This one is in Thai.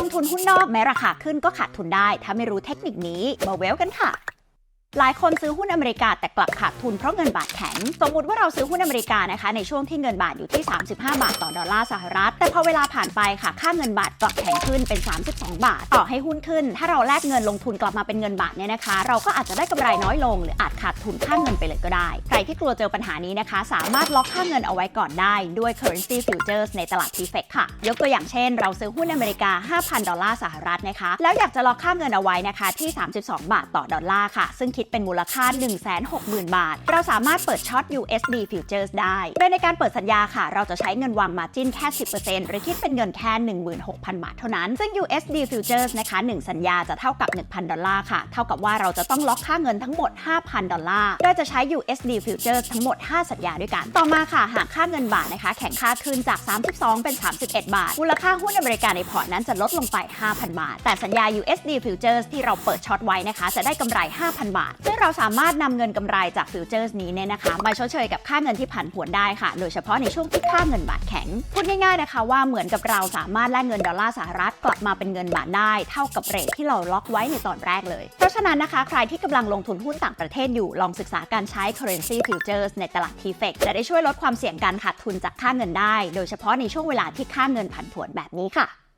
ลงทุนหุ้นนอกแม้ราคาขึ้นก็ขาดทุนได้ ถ้าไม่รู้เทคนิคนี้มาเวลกันค่ะ หลายคนซื้อหุ้นอเมริกาแต่กลับขาดทุนเพราะเงินบาทแข็ง สมมติว่าเราซื้อหุ้นอเมริกานะคะ ในช่วงที่เงินบาทอยู่ที่ 35 บาทต่อดอลลาร์สหรัฐ แต่พอเวลาผ่านไปค่ะ ค่าเงินบาทกลับแข็งขึ้นเป็น 32 บาท ต่อให้หุ้นขึ้น ถ้าเราแลกเงินลงทุนกลับมาเป็นเงินบาทเนี่ยนะคะ เราก็อาจจะได้กำไรน้อยลง หรืออาจขาดทุนค่าเงินไปเลยก็ได้ ใครที่กลัวเจอปัญหานี้นะคะ สามารถล็อกค่าเงินเอาไว้ก่อนได้ด้วย currency futures ในตลาด TFX ค่ะ ยกตัวอย่างเช่น เราซื้อหุ้นอเมริกา 5,000 ดอลลาร์สหรัฐนะคะ แล้วอยากจะล็อกค่าเงินเอาไว้นะคะที่ 32 บาทต่อดอลลาร์ค่ะซึ่งคิดเป็นมูลค่า 160,000 บาท เราสามารถเปิดช็อต USD futures ได้ โดยในการเปิดสัญญาค่ะ เราจะใช้เงินวางมาจิ้นแค่ 10%หรือคิดเป็นเงินแค่ 16,000 บาทเท่านั้น ซึ่ง USD futures นะคะ 1 สัญญาจะเท่ากับ 1,000 ดอลลาร์ค่ะ เท่ากับว่าเราจะต้องล็อกค่าเงินทั้งหมด 5,000 ดอลลาร์ โดยจะใช้ USD futures ทั้งหมด 5 สัญญาด้วยกัน ต่อมาค่ะ หากค่าเงินบาทนะคะ แข็งค่าขึ้นจาก 32 เป็น 31 บาท มูลค่าหุ้นอเมริกาในพอร์ตนั้นจะลดลงไป 5,000 บาท แต่สัญญา USD futures ที่เราเปิดช็อตไว้นะคะ จะได้กำไร 5,000 บาทซึ่งเราสามารถนำเงินกำไรจากฟิวเจอร์สนี้เนี่ยนะคะมาชดเชยกับค่าเงินที่ผันผวนได้ค่ะ โดยเฉพาะในช่วงที่ค่าเงินบาทแข็ง พูดง่ายๆนะคะว่าเหมือนกับเราสามารถแลกเงินดอลลาร์สหรัฐกลับมาเป็นเงินบาทได้ เท่ากับเรทที่เราล็อกไว้ในตอนแรกเลย เพราะฉะนั้นนะคะใครที่กำลังลงทุนหุ้นต่างประเทศอยู่ลองศึกษาการใช้ currency futures ในตลาด TFX จะได้ช่วยลดความเสี่ยงการขาดทุนจากค่าเงินได้ โดยเฉพาะในช่วงเวลาที่ค่าเงินผันผวนแบบนี้ค่ะ